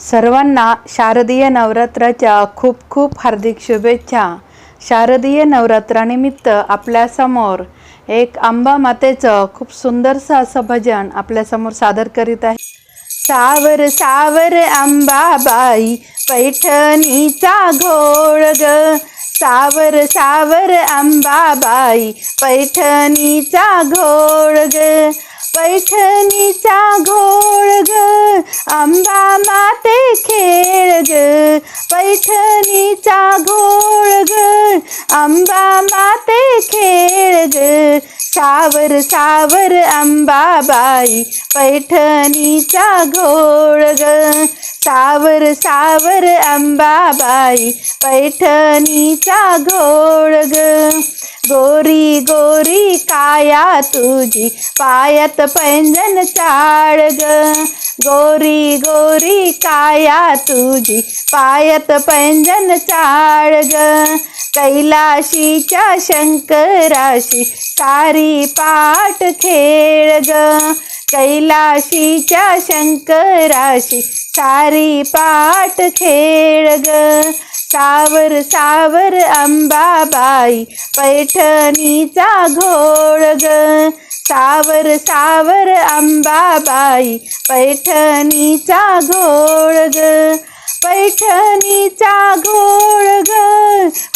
सर्वांना शारदीय नवरात्राच्या खूप खूप हार्दिक शुभेच्छा. शारदीय नवरात्रानिमित्त आपल्यासमोर एक आंबा मातेचं खूप सुंदरसं असं भजन आपल्यासमोर सादर करीत आहे. सावर सावर आंबाबाई पैठणीचा घोळ ग. सावर सावर अंबाबाई पैठणीचा घोळ ग. पैठणीचा घोळ ग. अंबा माते खेळ ग. पैठणीचा घोळ ग. अंबा माते खेळ ग. सावर सावर अंबाबाई पैठणीचा घोळ ग. सावर सावर अंबाबाई पैठणीचा घोळ ग. गोरी गोरी काया तुझी पायात पैंजन चाळ ग. गोरी गोरी काया तुझी पायात पैंजन चाळ ग. कैलाशीच्या शंकराशी सारी पाठ खेळ ग. कैलाशीच्या शंकराशी सारी पाठ खेळ ग. सावर सावर अंबाबाई पैठणीचा घोळ ग. सावर सावर अंबाबाई पैठणीचा घोळ ग. पैठणीचा घोळ ग.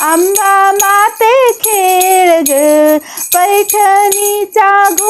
अंबा माते खेळ ग. पैठणीचा घोळ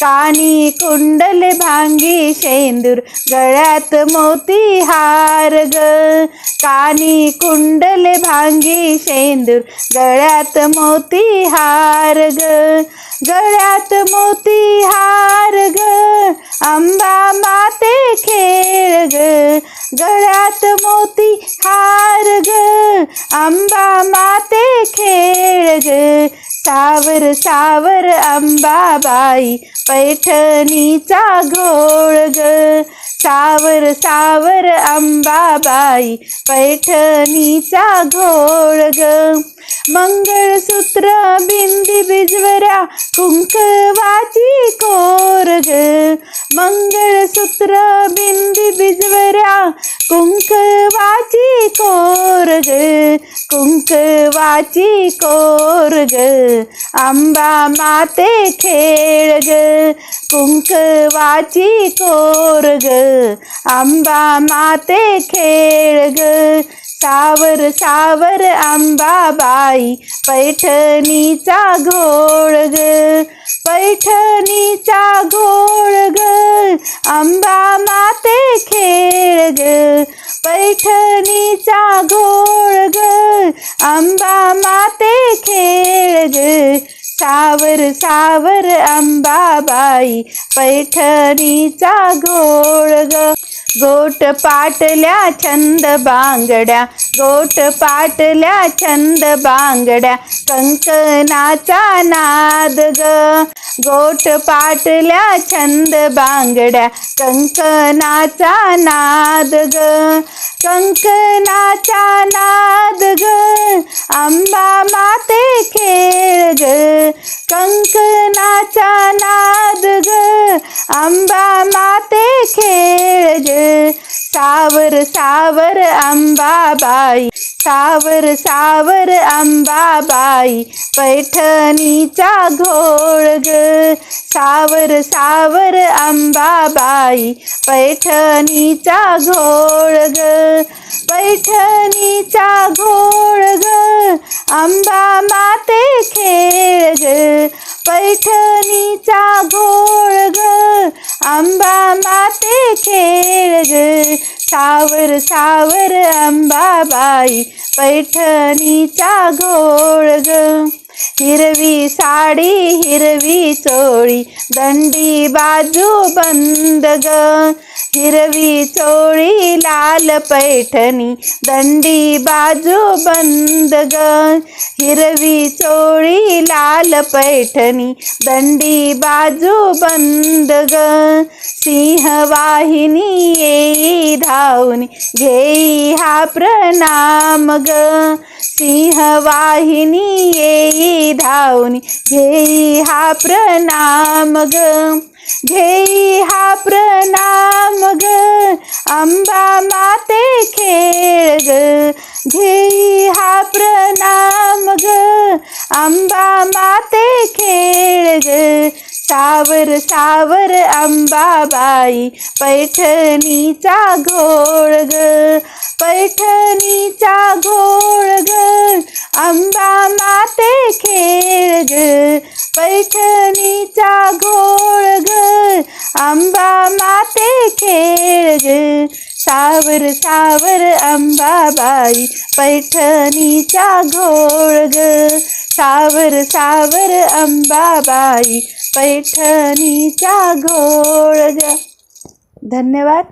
कानी कुंडल भांगी शेंदूर गळ्यात मोती हार ग. कानी कुंडल भांगी शेंदूर गळ्यात मोती हार ग. गळ्यात मोती हार ग. अंबा माते खेळ ग. गळ्यात मोती हार ग. अंबा माते खेळ ग. सावर सावर अंबाबाई पैठणीचा घोळ ग. सावर सावर अंबाबाई पैठणीचा घोळ ग. मंगळसूत्र बिंदी बिजवऱ्या कुंकवाची कोर ग. मंगळसूत्र बिंदी बिजवऱ्या कुंकवाची कोर ग कुंकवाची कोर ग आंबा माते खेळ ग कुंकवाची कोर ग आंबा माते खेळ ग सावर सावर अंबाबाई पैठणीचा घोळ ग पैठणीचा घोळ ग अंबा माते खेळ ग पैठणीचा घोळ ग अंबा माते खेळ ग सावर सावर अंबाबाई पैठणीचा घोळ ग. गोट पाटल्या छंद बांगड्या. गोट पाटल्या छंद बांगड्या. कंकणाचा नाद ग. गोट पाटल्या छंद बांगड्या. कंकणाचा नाद ग. कंकणाचा नाद ग. अंबा माते खेळ ग. कंकणाचा नाद ग. अंबा माते खेळ ग सावर सावर अंबाबाई सावर सावर अंबाबाई पैठणीचा घोळ ग. सावर सावर अंबाबाई पैठणीचा घोळ ग. पैठणीचा घोळ ग. अंबा माते खेळ ग. पैठणीचा घोळ अंबा माते खेळ ग. सावर सावर अंबाबाई पैठणीचा घोळ ग. हिरवी साडी हिरवी चोळी दंडी बाजू बंद ग. हिरवी चोळी लाल पैठणी दंडी बाजू बंद ग हिरवी चोळी लाल पैठणी दंडी बाजू बंद ग सिंहवाहिनी येई धावून घेई हा प्रणाम ग सिंहवाहिनी येई धावून घेई हा प्रणाम ग घेई हा प्रणाम ग. अंबा माते खेळ ग. घेई हा प्रणाम ग. अंबा माते खेळ ग. सावर सावर अंबाबाई पैठणीचा घोळ ग. पैठणीचा घोळ ग. अंबा माते खेळ ग. पैठणीचा घोळ ग अंबा माते खेळ ग सावर सावर अंबाबाई पैठणीचा घोळ ग सावर सावर अंबाबाई पैठणीचा घोळ ग धन्यवाद.